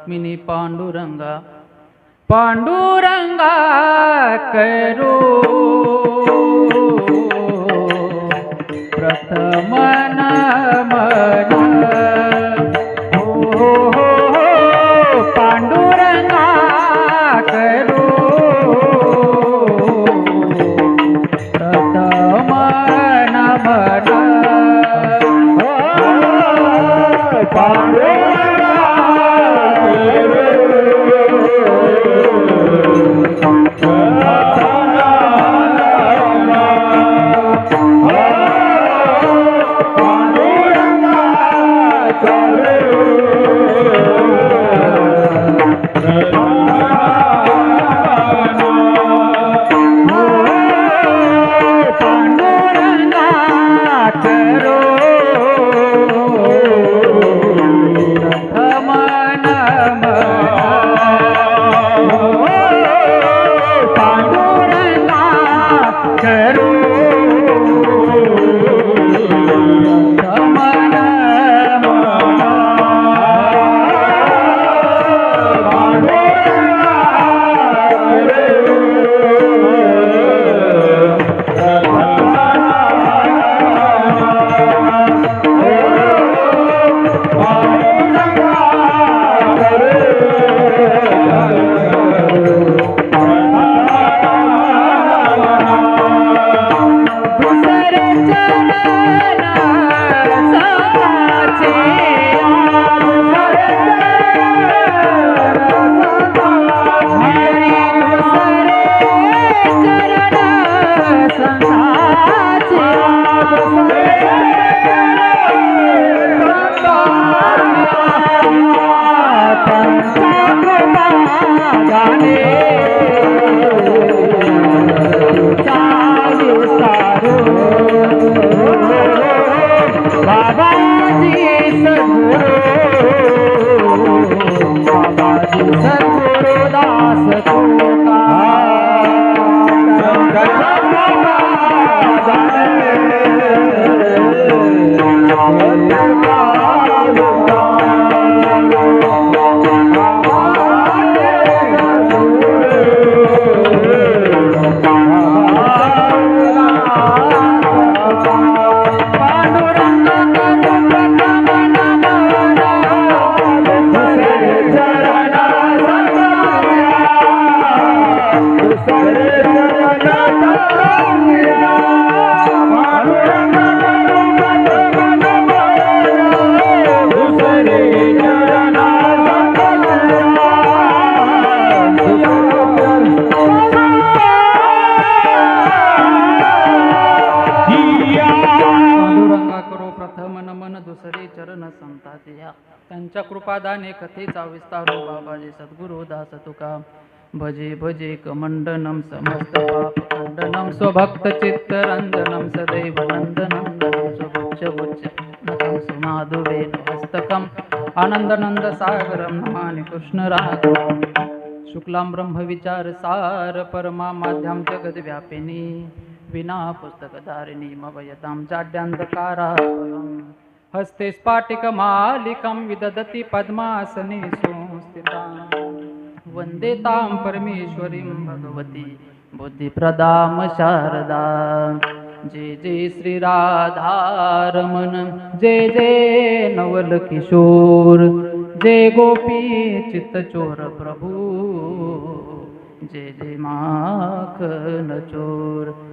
रुक्मिणी पांडुरंगा पांडुरंगा करू. प्रथम नमन दुसरे या त्यांच्या कृपादाने कथेचा विस्तार हो बाबाजी सद्गुरु दास तुका भजे भजे कमंडनम समस्त पापखंडनम स्वभक्त चित्तरंजनम सदैव नंदनंदनम स्वभक्ष गुच्छ सुमाधुवे सुमाधुवेन हस्तकम आनंद नंद सागरम नमानि कृष्ण राघवम शुक्लां ब्रह्मविचार सार परमा माध्यम जगद व्यापिनी. विना पुस्तकधारिणी मवयताम जाड्यांधकारा हस्ते स्फाटिकमालिकं विदधति पद्मासने संस्थितां। वन्दे तां परमेश्वरीं भगवती बुद्धिप्रदां शारदा। जय जय श्रीराधारमण जय जय नवलकिशोर जय गोपी चित्तचोर प्रभु। जय जय माखन चोर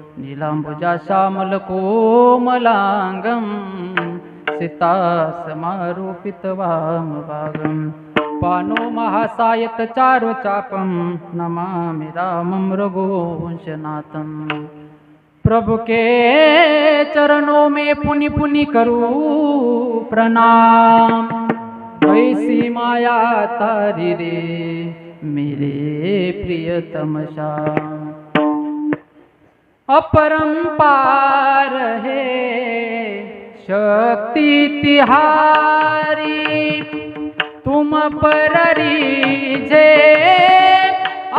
श्यामलकोमलाङ्गम् श्यामल कोमलांगम सीता पानो महासायत चारु चापम नमामि रामं रघुवंशनाथम प्रभु के चरणों में पुनि पुनि करूं प्रणाम। ऐसी माया तारी रे मेरे प्रियतम श्याम। अपरंपार है शक्ति तिहारी तुम पररी जे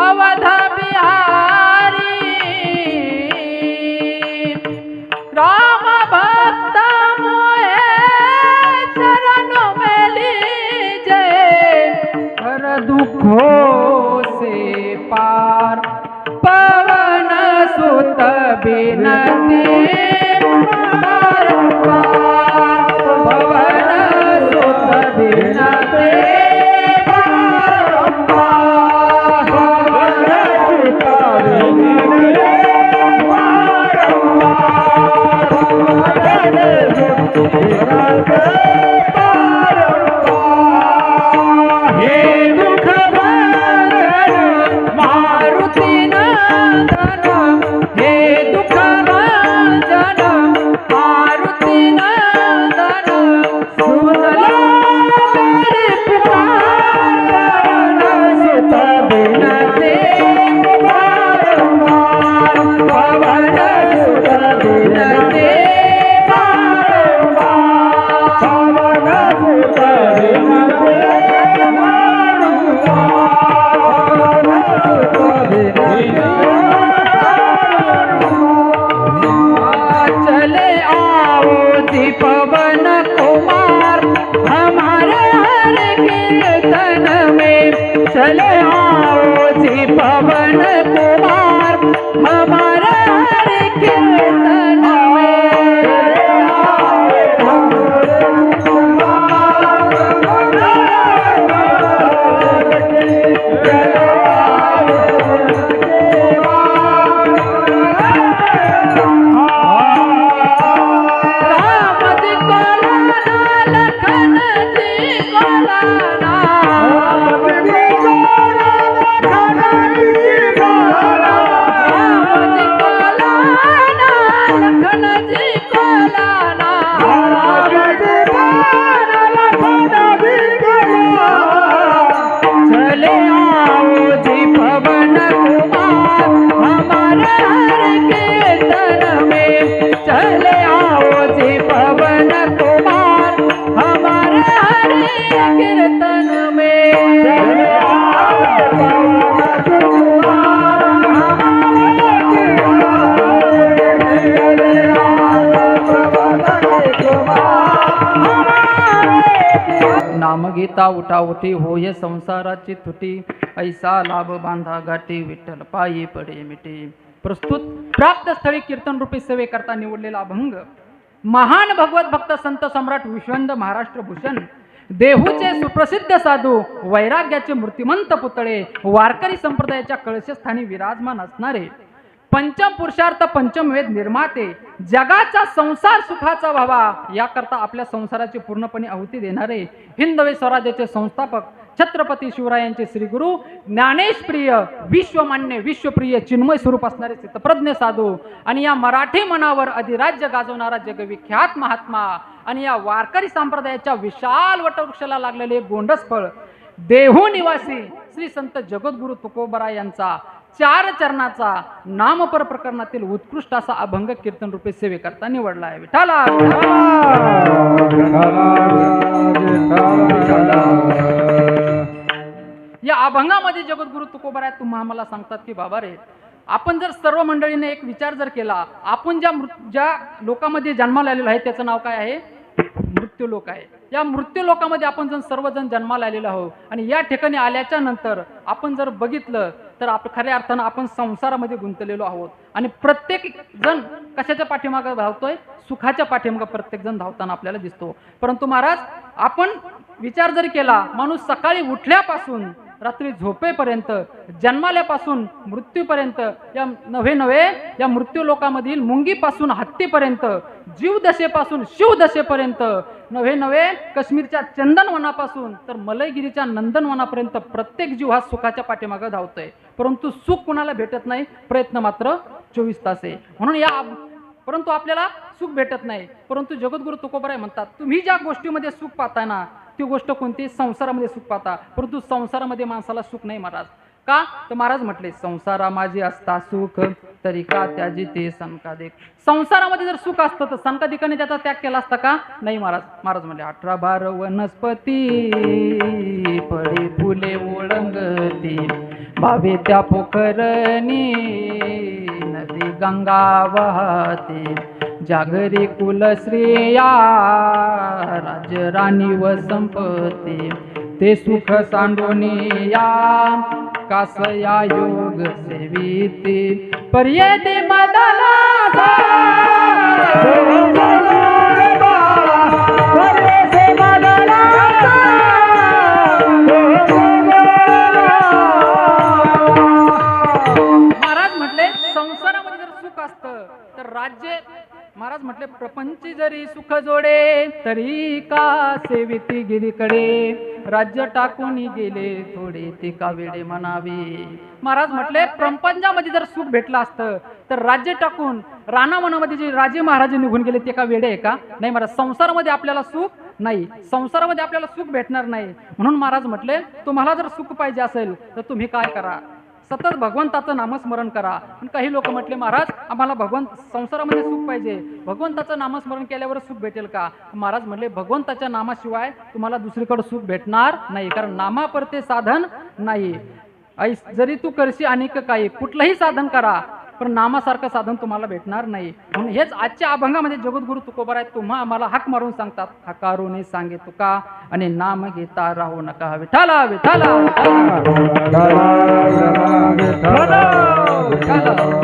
अवध बिहारी. नाम उठावटी उठा उठी होय संसाराची तुटी. ऐसा लाभ बांधा गाठी विठ्ठल पायी पडे मिटी प्रस्तुत प्राप्त स्थळी कीर्तन रूपी सेवे करता निवडलेला अभंग. महान भगवत भक्त संत सम्राट विश्वंद महाराष्ट्र भूषण देहूचे सुप्रसिद्ध साधू वैराग्याचे मूर्तिमंत पुतळे वारकरी संप्रदायाच्या कळशस्थानी विराजमान असणारे. पंचम पुरुषार्थ पंचम वेद निर्माते. जगाचा संसार सुखाचा व्हावा याकरता आपल्या संसाराची पूर्णपणे आहुती देणारे हिंदवे स्वराज्याचे संस्थापक छत्रपती शिवरायांचे श्रीगुरु ज्ञानेशप्रिय विश्वमान्य विश्वप्रिय चिन्मय स्वरूप असणारे चित्तप्रज्ञ साधू आणि या मराठी मनावर अधिराज्य गाजवणारा जगविख्यात महात्मा आणि या वारकरी संप्रदायाच्या विशाल वटवृक्षाला लागलेले गोंडस फळ देहू निवासी श्री संत जगद्गुरु तुकोबरा यांचा चार चरणाचा नामपर प्रकरणातील उत्कृष्ट असा अभंग कीर्तन रूपे सेवेकरता निवडला आहे. विठाला या अभंगामध्ये जगद्गुरु तुकोबरा तुम्हा आम्हाला सांगतात की बाबा रे आपण जर सर्व मंडळीने एक विचार जर केला आपण ज्या मृत ज्या लोकांमध्ये जन्माला आलेलो आहे त्याचं नाव काय आहे? मृत्यू लोक आहे. या मृत्यू लोकामध्ये आपण जर सर्वजण जन्माला आलेलो आहोत. आणि या ठिकाणी आल्याच्यानंतर आपण जर बघितलं तर आप खऱ्या अर्थानं आपण संसारामध्ये गुंतलेलो आहोत. आणि प्रत्येक जण कशाच्या पाठीमागं धावतोय? सुखाच्या पाठीमागं प्रत्येक जण धावताना आपल्याला दिसतो. परंतु महाराज आपण विचार जर केला माणूस सकाळी उठल्यापासून रात्री झोपेपर्यंत जन्माल्यापासून मृत्यूपर्यंत या नव्हे नव्हे या मृत्यू लोकामधील मुंगीपासून हत्तीपर्यंत जीवदशेपासून शिवदशेपर्यंत नव्हे नव्हे काश्मीरच्या चंदनवनापासून तर मलयगिरीच्या नंदनवनापर्यंत प्रत्येक जीव हा सुखाच्या पाठीमागं धावतोय. परंतु सुख कुणाला भेटत नाही? प्रयत्न मात्र चोवीस तास. आहे म्हणून या परंतु आपल्याला सुख भेटत नाही. परंतु जगद्गुरु तुकोबराय म्हणतात तुम्ही ज्या गोष्टीमध्ये सुख पाहताय ना ती गोष्ट कोणती? संसारामध्ये सुख पाहता. परंतु संसारामध्ये माणसाला सुख नाही महाराज. का? तर महाराज म्हटले संसारा माझे असता सुख तरी का त्याजी ते सनकादिक संसारामध्ये जर सुख असतं तर सनकादिकाने त्याचा त्याग केला असता का? नाही महाराज. महाराज म्हणले अठरा बार वनस्पती फळे फुले ओळंगती. भावे त्या पोखरणी नदी गंगा वाहते. जागरी कुलश्रेया राजराणी राणी व संपत्ती ते सुख सांडोनी या. कासया योग सेविते पर्यते ते महाराज म्हटले प्रपंच जरी सुख जोडे तरी का सेविती गिरीकडे? राज्य टाकून गेले थोडे ते का वेडे म्हणावे? महाराज म्हटले प्रपंचामध्ये जर सुख भेटलं असतं तर राज्य टाकून रानावनामध्ये जे राजे महाराजे निघून गेले ते का वेडे आहे का? नाही महाराज संसारामध्ये आपल्याला सुख नाही. संसारामध्ये आपल्याला सुख भेटणार नाही. म्हणून महाराज म्हटले तुम्हाला जर सुख पाहिजे असेल तर तुम्ही काय करा? सतत भगवंताचं नामस्मरण करा. पण काही लोक म्हटले महाराज आम्हाला भगवंत संसारामध्ये सुख पाहिजे. भगवंताचं नामस्मरण केल्यावर सुख भेटेल का? महाराज म्हटले भगवंताच्या नामाशिवाय तुम्हाला दुसरीकडे सुख भेटणार नाही कारण नामापरते साधन नाही. ऐस जरी तू करशी अनेक काही कुठलंही साधन करा. पण नामासारखं साधन तुम्हाला भेटणार नाही. म्हणून हेच आजच्या अभंगामध्ये जगद्गुरु तुकोबर आहेत तुम्हा आम्हाला हाक मारून सांगतात हकारून सांगे तुका आणि नाम घेता राहू नका. विठाला विठाला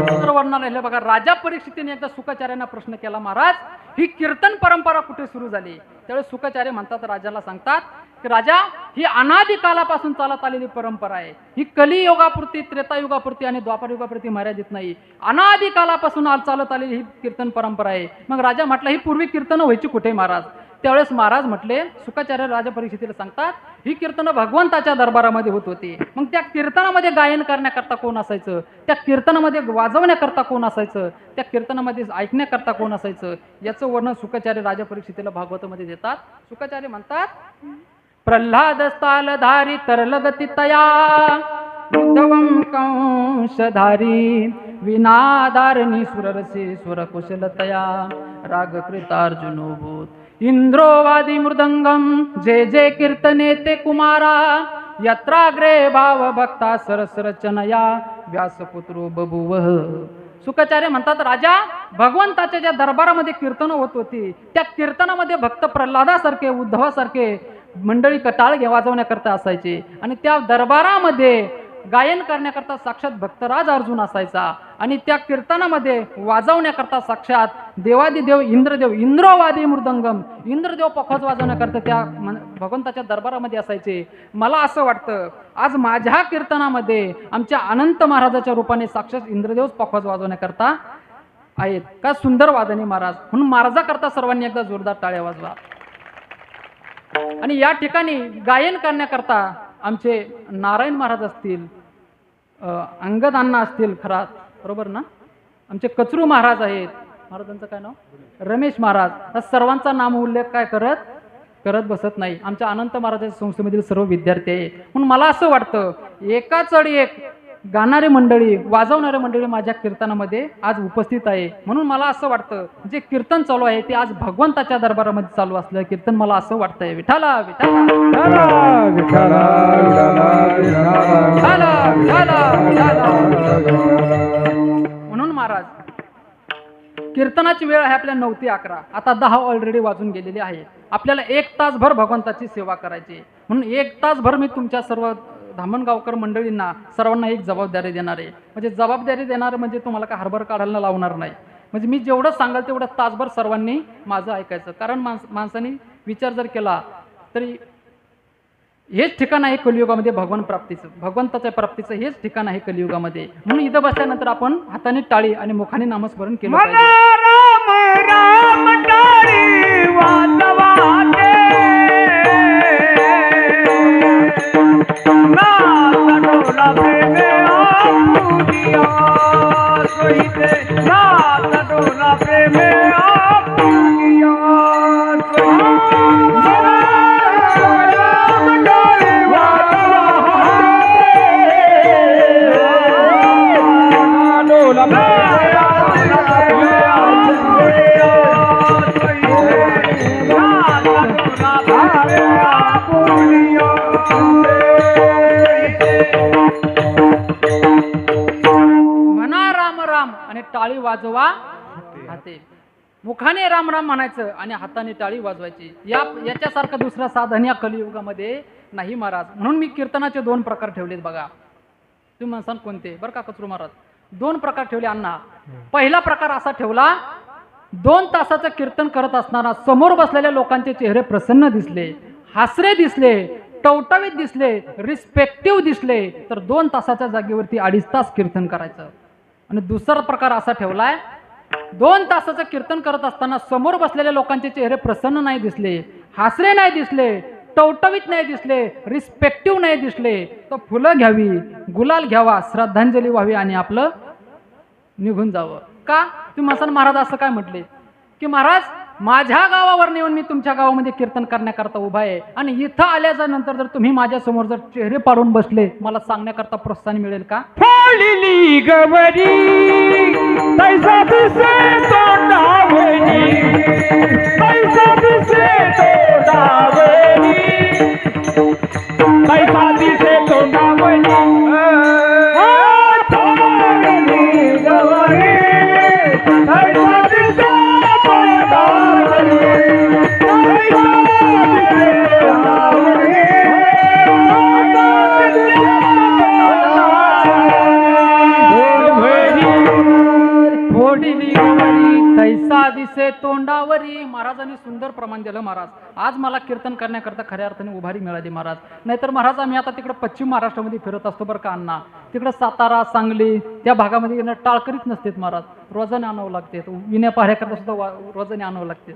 सूत्र वर्णन राहिले बघा राजा परीक्षितीने एकदा सुखाचार्यांना प्रश्न केला महाराज ही कीर्तन परंपरा कुठे सुरू झाली? त्यावेळेस सुखाचार्य म्हणतात राजाला सांगतात राजा ही अनादी कालापासून चालत आलेली परंपरा आहे. ही कलियुगापुरती त्रेतायुगापुरती आणि द्वापारयुगापुरती मर्यादित नाही. अनादी कालापासून आज चालत आलेली ही कीर्तन परंपरा आहे. मग राजा म्हटलं ही पूर्वी कीर्तन व्हायची कुठे महाराज? त्यावेळेस महाराज म्हटले सुखाचार्य राजा सांगतात ही कीर्तनं भगवंताच्या दरबारामध्ये होत होती. मग त्या कीर्तनामध्ये गायन करण्याकरता कोण असायचं? त्या कीर्तनामध्ये वाजवण्याकरता कोण असायचं? त्या कीर्तनामध्ये ऐकण्याकरता कोण असायचं? याचं वर्णन सुखाचार्य राजा भागवतामध्ये देतात. सुखाचार्य म्हणतात प्रल्हाद स्थालधारी तरलगती तया उद्धवं कंशधारी विनादारणी सुररसे राग रागकृतार्जुनोभूत इंद्रोवादी मृदंगम जे जे कीर्तने ते कुमारा यत्राग्रे भाव भक्ता सरसरचनया व्यासपुत्रो बभुव। सुखाचार्य म्हणतात राजा भगवंताच्या ज्या दरबारामध्ये कीर्तनं होत होती त्या कीर्तनामध्ये भक्त प्रल्हादासारखे उद्धवासारखे मंडळी कटाळ घे वाजवण्याकरता असायचे आणि त्या दरबारामध्ये गायन करण्याकरता साक्षात भक्तराज अर्जुन असायचा. आणि त्या कीर्तनामध्ये वाजवण्याकरता साक्षात देवादिदेव इंद्रदेव इंद्रवादी मृदंगम इंद्रदेव पखज वाजवण्याकरता त्या मन- भगवंताच्या दरबारामध्ये असायचे. मला असं वाटतं आज माझ्या कीर्तनामध्ये आमच्या अनंत महाराजाच्या रूपाने साक्षात इंद्रदेवच पखज वाजवण्याकरता आहेत. का सुंदर वादने महाराज? म्हणून महाराजाकरता सर्वांनी एकदा जोरदार टाळ्या वाजवा. आणि या ठिकाणी गायन करण्याकरता आमचे नारायण महाराज असतील अ, अंगद असतील खरा बरोबर ना? आमचे कचरू महाराज आहेत. महाराजांचं काय नाव? रमेश महाराज. या सर्वांचा नाम उल्लेख काय करत? करत बसत नाही. आमच्या अनंत महाराजांच्या संस्थेमधील सर्व विद्यार्थी आहे म्हणून मला असं वाटतं एकाच एक गाणारी मंडळी वाजवणारी मंडळी माझ्या कीर्तनामध्ये आज उपस्थित आहे. म्हणून मला असं वाटतं जे कीर्तन चालू आहे ते आज भगवंताच्या दरबारामध्ये चालू असलं. कीर्तन मला असं वाटतंय. विठाला विठाला विठाला विठाला विठाला म्हणून महाराज कीर्तनाची वेळ आहे आपल्या नऊ ते अकरा. आता दहा ऑलरेडी वाजून गेलेली आहे. आपल्याला एक तासभर भगवंताची सेवा करायची म्हणून एक तासभर मी तुमच्या सर्व धामणगावकर मंडळींना सर्वांना एक जबाबदारी देणार आहे. म्हणजे जबाबदारी देणार म्हणजे तुम्हाला काय हरभर काढायला लावणार नाही. म्हणजे मी जेवढं सांगाल तेवढं तासभर सर्वांनी माझं ऐकायचं. कारण माणस माणसाने विचार जर केला तरी हेच ठिकाण आहे कलियुगामध्ये भगवान प्राप्तीचं. भगवंताच्या प्राप्तीचं हेच ठिकाण आहे कलियुगामध्ये. म्हणून इथं बसल्यानंतर आपण हाताने टाळी आणि मुखाने नामस्मरण केलं म्हणायचं आणि हाताने टाळी वाजवायची. या याच्यासारखं दुसरं साधन या कलियुगामध्ये नाही महाराज. म्हणून मी कीर्तनाचे दोन प्रकार ठेवलेत बघा. तुम्ही म्हणसाल कोणते? बरं का कचरू महाराज. दोन प्रकार ठेवले अण्णा. पहिला प्रकार असा ठेवला दोन तासाचं कीर्तन करत असताना समोर बसलेल्या लोकांचे चेहरे प्रसन्न दिसले हासरे दिसले टवटवीत दिसले रिस्पेक्टिव्ह दिसले. तर दोन तासाच्या जागेवरती अडीच तास कीर्तन करायचं. आणि दुसरा प्रकार असा ठेवलाय दोन तासाचं कीर्तन करत असताना समोर बसलेल्या लोकांचे चेहरे प्रसन्न नाही दिसले हासरे नाही दिसले टवटवीत नाही दिसले रिस्पेक्टिव्ह नाही दिसले. तर फुलं घ्यावी गुलाल घ्यावा श्रद्धांजली व्हावी आणि आपलं निघून जावं. का? तुम्ही मसन महाराज असं काय म्हटले? की महाराज माझ्या गावावर येऊन मी तुमच्या गावामध्ये कीर्तन करण्याकरता उभा आहे. आणि इथं आल्याच्यानंतर जर तुम्ही माझ्यासमोर जर चेहरे पाडून बसले मला सांगण्याकरता प्रोत्साहन मिळेल का? फोडली गवरी दिसे दिलं महाराज. आज मला कीर्तन करण्याकरता खऱ्या अर्थाने उभारी मिळाली महाराज. नाहीतर महाराज आम्ही आता तिकडे पश्चिम महाराष्ट्रामध्ये फिरत असतो बरं का अण्णा. तिकडे सातारा सांगली त्या भागामध्ये येणं टाळकरीच नसतेत महाराज. रोजाने आणावं लागते. विण्या पाहण्याकरता सुद्धा वा- रोजाने आणावं लागते.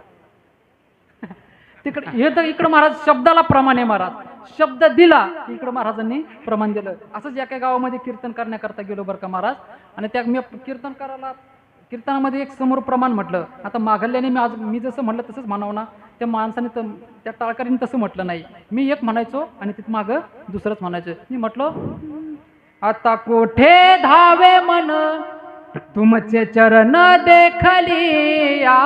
तिकडे हे तर इकडं महाराज शब्दाला प्रमाण आहे महाराज. शब्द दिला इकडं महाराजांनी प्रमाण दिलं. असंच या काही गावामध्ये कीर्तन करण्याकरता गेलो बरं का महाराज. आणि त्या मी कीर्तन करायला कीर्तनामध्ये एक समोर प्रमाण म्हटलं. आता मागल्याने मी आज मी जसं म्हटलं तसंच म्हणावं ना त्या माणसाने तर त्या टाळकरीने तसं म्हटलं नाही. मी एक म्हणायचो आणि तिथं मागं दुसरंच म्हणायचं. मी म्हटलं आता कोठे धावे मन? तुमचे चरण देखली या.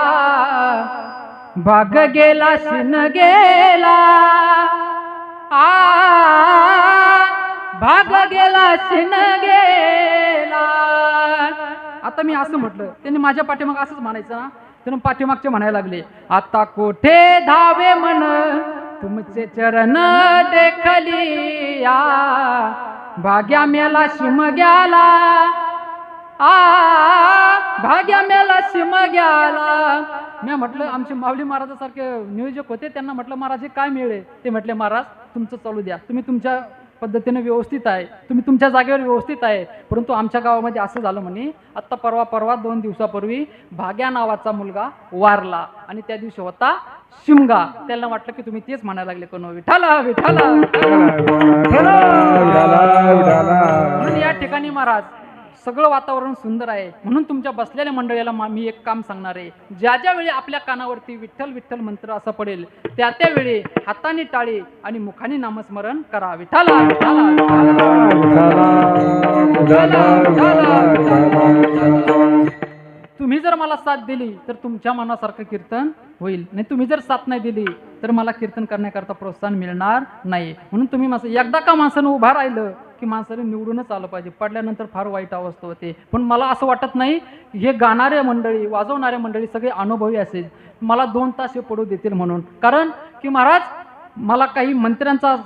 भाग गेला शिन गेला. आ भाग गेला शिन गेला. आता मी असं म्हटलं त्यांनी माझ्या पाठीमाग असंच म्हणायचं ना त्यांनी पाठीमागचे म्हणायला लागले आता कोठे धावे म्हण तुमचे चरण देखली या भाग्या मेला शिम गेला आ भाग्या मेला शिम गेला मी म्हटलं आमचे माऊली महाराजासारखे नियोजक होते त्यांना म्हटलं महाराज हे काय मिळेल? ते म्हटले महाराज तुमचं चालू द्या तुम्ही तुमच्या पद्धतीने व्यवस्थित आहे. तुम्ही तुमच्या जागेवर व्यवस्थित आहे. परंतु आमच्या गावामध्ये असं झालं म्हणे आत्ता परवा परवा दोन दिवसापूर्वी भाग्या नावाचा मुलगा वारला आणि त्या दिवशी होता शिमगा. त्याला वाटलं की तुम्ही तेच म्हणायला लागले कोण विठाला विठाला या ठिकाणी महाराज सगळं वातावरण सुंदर आहे. म्हणून तुमच्या बसलेल्या मंडळीला मी एक काम सांगणार आहे. ज्या ज्या वेळी आपल्या कानावरती विठ्ठल विठ्ठल मंत्र असं पडेल त्या त्या वेळी हाताने टाळी आणि मुखाने नामस्मरण करा. विठाला विठाला, तुम्ही जर मला साथ दिली तर तुमच्या मनासारखं कीर्तन होईल. नाही तुम्ही जर साथ नाही दिली तर मला कीर्तन करण्याकरता प्रोत्साहन मिळणार नाही. म्हणून तुम्ही माणसं एकदा का माणसानं उभा राहिलं की माणसाने निवडूनच आलं पाहिजे. पडल्यानंतर फार वाईट अवस्था होते. पण मला असं वाटत नाही हे गाणारे मंडळी वाजवणारे मंडळी सगळे अनुभवी असेल. मला दोन तास हे पडू देतील म्हणून. कारण की महाराज मला काही मंत्र्यांचा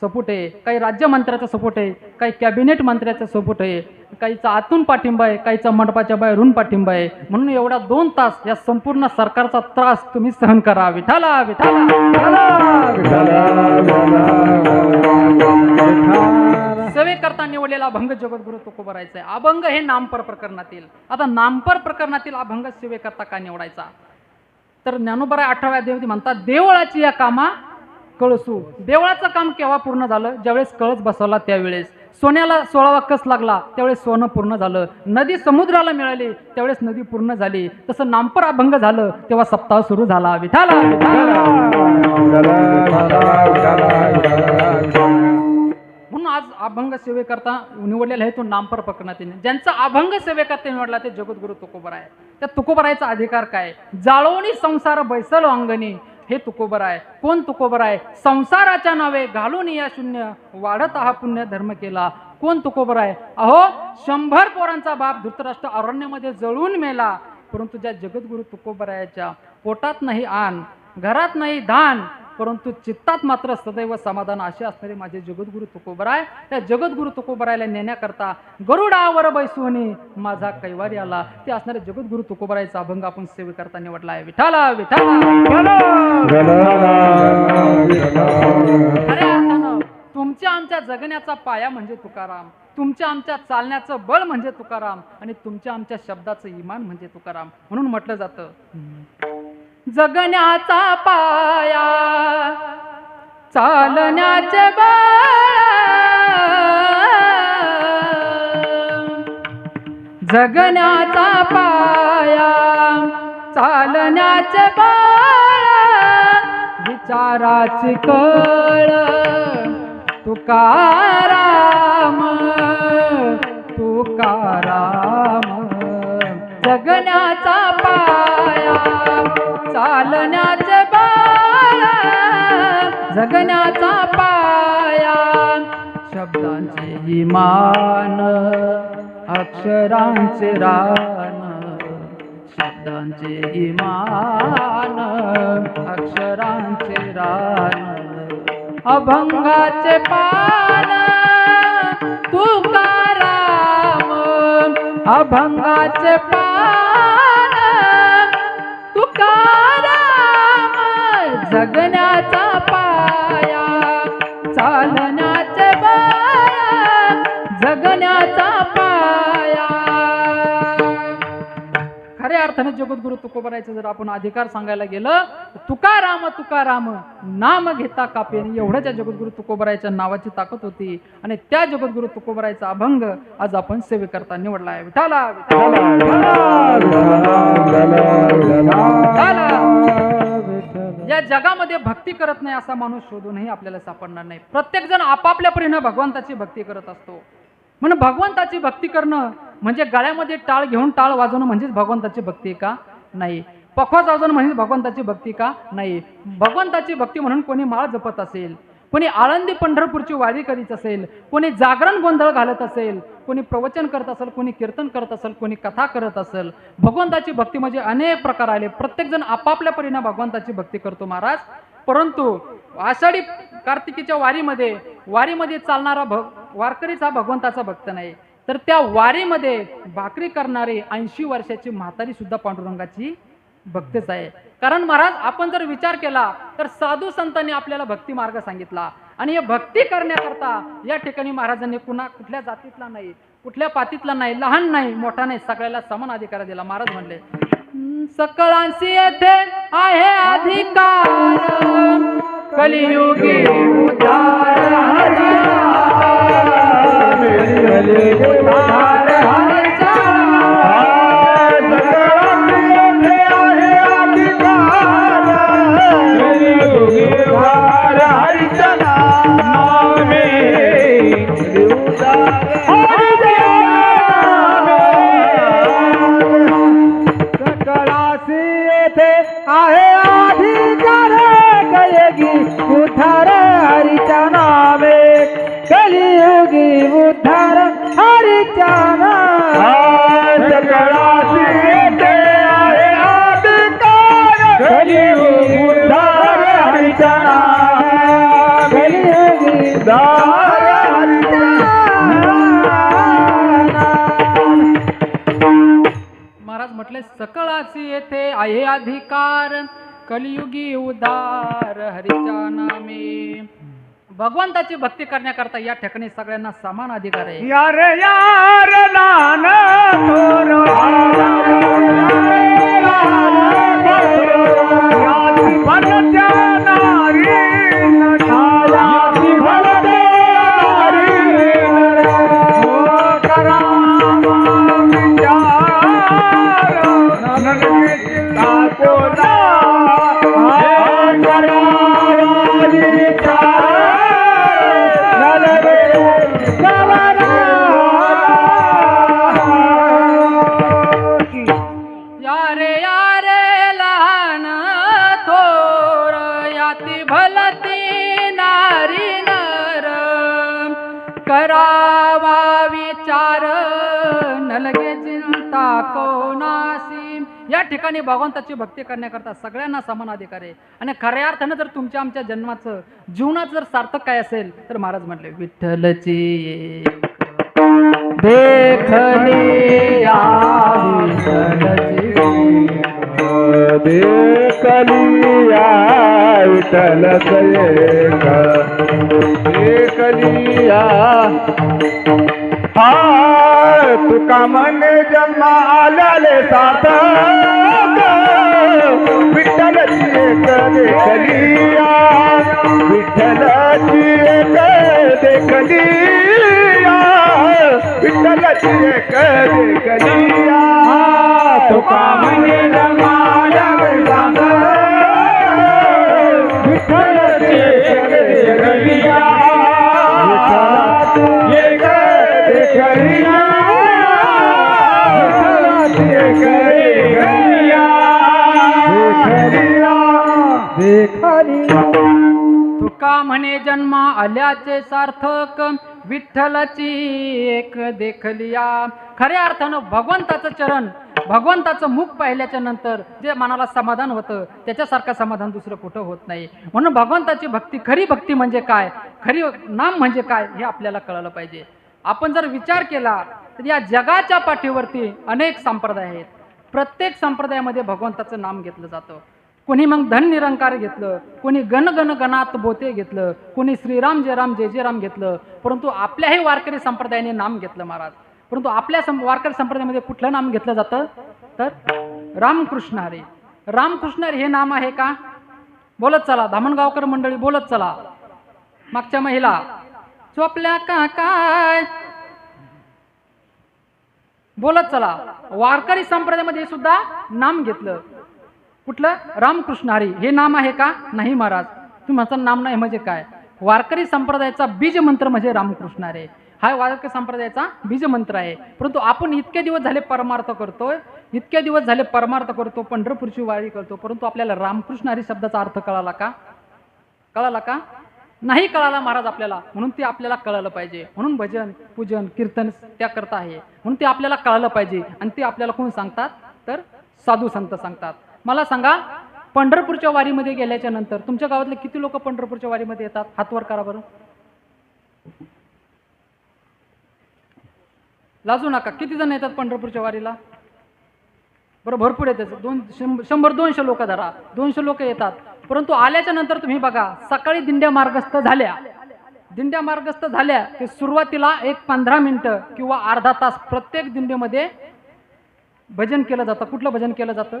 सपोर्ट आहे काही राज्यमंत्र्याचा सपोर्ट आहे काही कॅबिनेट मंत्र्याचा सपोर्ट आहे काहीचा आतून पाठिंबा आहे काहीचा मंडपाच्या बाहेरून पाठिंबा आहे. म्हणून एवढा दोन तास या संपूर्ण सरकारचा त्रास तुम्ही सहन करा. विठाला विठाला सेवेकरता निवडलेला अभंग जगद्गुरु तुकोबरायचा आहे. अभंग हे नामपर प्रकरणातील. आता नामपर प्रकरणातील अभंग सेवेकरता का निवडायचा? तर ज्ञानोबराय अठराव्या देवती म्हणतात देवळाची या कामा कळसू. देवळाचं काम केव्हा पूर्ण झालं? ज्यावेळेस कळस बसवला त्यावेळेस. सोन्याला सोळावा कस लागला? त्यावेळेस सोनं पूर्ण झालं. नदी समुद्राला मिळाली त्यावेळेस नदी पूर्ण झाली. तसं नामपर अभंग झालं तेव्हा सप्ताह सुरू झाला. विठाला म्हणून आज अभंग सेवेकरता निवडलेला आहे तो नामपर प्रकरणातील ज्यांचा अभंग सेवेकरता निवडला ते जगद्गुरु तुकोबर आहे त्या तुकोबरायचा अधिकार काय? जाळवणी संसार बैसल अंगणी. हे तुकोबर आहे. कोण तुकोबर आहे? संसाराच्या नावे घालून या शून्य वाढत हा पुण्य धर्म केला. कोण तुकोबर आहे? अहो शंभर पोरांचा बाप धृतराष्ट्र अरण्यामध्ये जळून मेला. परंतु ज्या जगद्गुरु तुकोबरायाच्या पोटात नाही आण घरात नाही धान परंतु चित्तात मात्र सदैव समाधान असे असणारे माझे जगद्गुरु तुकोबराय. त्या जगद्गुरु तुकोबरायला नेण्याकरता गरुडावर बैसुनी माझा कैवारी आला. ते असणारे जगद्गुरु तुकोबरायचा अभंग आपण सेवे करता निवडला आहे. विठाला विठाला अर्थानं तुमच्या आमच्या जगण्याचा पाया म्हणजे तुकाराम. तुमच्या आमच्या चालण्याचं बळ म्हणजे तुकाराम. आणि तुमच्या आमच्या शब्दाचं इमान म्हणजे तुकाराम. म्हणून म्हटलं जातं. जगण्याचा पाया चालण्याचे जगण्याचा पाया चालण्याचे बळ विचाराची कळ. तुकाराम तुकाराम. जगण्याचा चालण्याचे बाळा जगण्याचा पाया शब्दांचे इमान अक्षरांचे रान शब्दांचे इमान अक्षरांचे रान अभंगाचे पान तुकाराम अभंगाचे पान तुकाराम जगण्याचा पाया चालण्याचे बाया जगण्याचा पाया. खऱ्या अर्थाने जगद्गुरु तुकोबरायचं जर आपण अधिकार सांगायला गेलं तुकाराम तुकाराम नाम घेता कापे एवढं त्या जगद्गुरु तुकोबरायच्या नावाची ताकद होती. आणि त्या जगद्गुरु तुकोबरायचा अभंग आज आपण सेवेकरता निवडला आहे. विठाला विठाला. या जगामध्ये भक्ती करत नाही असा माणूस शोधूनही आपल्याला सापडणार नाही. प्रत्येक जण आपापल्या परीनं भगवंताची भक्ती करत असतो. म्हणून भगवंताची भक्ती करणं म्हणजे गळ्यामध्ये टाळ घेऊन टाळ वाजवणं म्हणजेच भगवंताची भक्ती का? नाही. पखवा वाजवणं म्हणजे भगवंताची भक्ती का? नाही. भगवंताची भक्ती म्हणून कोणी माळ जपत असेल कोणी आळंदी पंढरपूरची वारी करीत असेल कोणी जागरण गोंधळ घालत असेल कोणी प्रवचन करत असेल कोणी कीर्तन करत असेल कोणी कथा करत असेल भगवंताची भक्ती म्हणजे अनेक प्रकार आले. प्रत्येकजण आपापल्या परीने भगवंताची भक्ती करतो महाराज. परंतु आषाढी कार्तिकीच्या वारीमध्ये वारीमध्ये चालणारा भग वारकरीच हा भगवंताचा भक्त नाही. तर त्या वारीमध्ये भाकरी करणारी ऐंशी वर्षाची म्हातारी सुद्धा पांडुरंगाची भक्तच आहे. कारण महाराज आपण जर विचार केला तर साधू संतांनी आपल्याला भक्ती मार्ग सांगितला. आणि हे भक्ती करण्याकरता या ठिकाणी महाराजांनी कुणा कुठल्या जातीतला नाही कुठल्या पातीतला नाही लहान नाही मोठा नाही सगळ्याला समान अधिकार दिला. महाराज म्हणले सकळांशी येथे आहे अधिकार. कलियुगी उदार आहे अधिकार कलगी उद्धार सकळाची येथे आहे अधिकार. कलियुगी उदार हरीच्या नामे. भगवंताची भक्ती करण्याकरता या ठिकाणी सगळ्यांना समान अधिकार आहे. यार यार लान तोरो यार 大哥大 ठिकाणी भगवंताची भक्ती करण्याकरता सगळ्यांना समान अधिकार आहे. आणि खऱ्या अर्थानं जर तुमच्या आमच्या जन्माचं जीवनात जर सार्थक काय असेल तर महाराज म्हटले विठ्ठलची विठ्ठल देखलिया हा तुका मन जन्म आल्याले साता. विठ्ठलची एक देखलिया विठ्ठलची एक देखलिया विठ्ठलची एक देखलिया तुका म्हणे म्हणे जन्म आल्याचे सार्थक विठ्ठलाची एक देखलिया. खऱ्या अर्थानं भगवंताचं चरण भगवंताचं मुख पाहिल्याच्या नंतर जे मनाला समाधान होतं त्याच्यासारखं समाधान दुसरं कुठं होत नाही. म्हणून भगवंताची भक्ती खरी भक्ती म्हणजे काय? खरी नाम म्हणजे काय? हे आपल्याला कळलं पाहिजे. आपण जर विचार केला तर या जगाच्या पाठीवरती अनेक संप्रदाय आहेत. प्रत्येक संप्रदायामध्ये भगवंताचं नाम घेतलं जातं. कोणी मग धन निरंकार घेतलं कोणी गण गण गणात बोते घेतलं कोणी श्रीराम जयराम जय जयराम घेतलं परंतु आपल्याही वारकरी संप्रदायाने नाम घेतलं महाराज. परंतु आपल्या सं वारकरी संप्रदायामध्ये कुठलं नाम घेतलं जातं? तर रामकृष्ण हरे. रामकृष्ण हरी हे नाम आहे का? बोलत चला धामणगावकर मंडळी बोलत चला. मागच्या महिला चोपल्या का काय बोलत चला वारकरी संप्रदायामध्ये सुद्धा नाम घेतलं. कुठलं? रामकृष्ण हरी. हे नाम आहे का? नाही महाराज. तुम्ही म्हणता नाम नाही म्हणजे काय? वारकरी संप्रदायाचा बीज मंत्र म्हणजे रामकृष्ण हरे. हा वारकरी संप्रदायाचा बीज मंत्र आहे. परंतु आपण इतके दिवस झाले परमार्थ करतोय इतके दिवस झाले परमार्थ करतो पंढरपूरची वारी करतो परंतु आपल्याला रामकृष्ण हरी शब्दाचा अर्थ कळाला का? कळाला का? नाही कळाला महाराज आपल्याला. म्हणून ते आपल्याला कळालं पाहिजे. म्हणून भजन पूजन कीर्तन त्या करता आहे. म्हणून ते आपल्याला कळालं पाहिजे. आणि ते आपल्याला कोण सांगतात? तर साधू संत सांगतात. मला सांगा पंढरपूरच्या वारीमध्ये गेल्याच्यानंतर तुमच्या गावातले किती लोक पंढरपूरच्या वारीमध्ये येतात? हातवर करा बरं. लाजू नका. किती जण येतात पंढरपूरच्या वारीला? बरं भरपूर येतात. दोन शंभर शंभर दोनशे लोक धरा. दोनशे लोक येतात. परंतु आल्याच्यानंतर तुम्ही बघा सकाळी दिंड्या मार्गस्थ झाल्या. दिंड्या मार्गस्थ झाल्या की सुरुवातीला एक पंधरा मिनटं किंवा अर्धा तास प्रत्येक दिंडीमध्ये भजन केलं जातं. कुठलं भजन केलं जातं?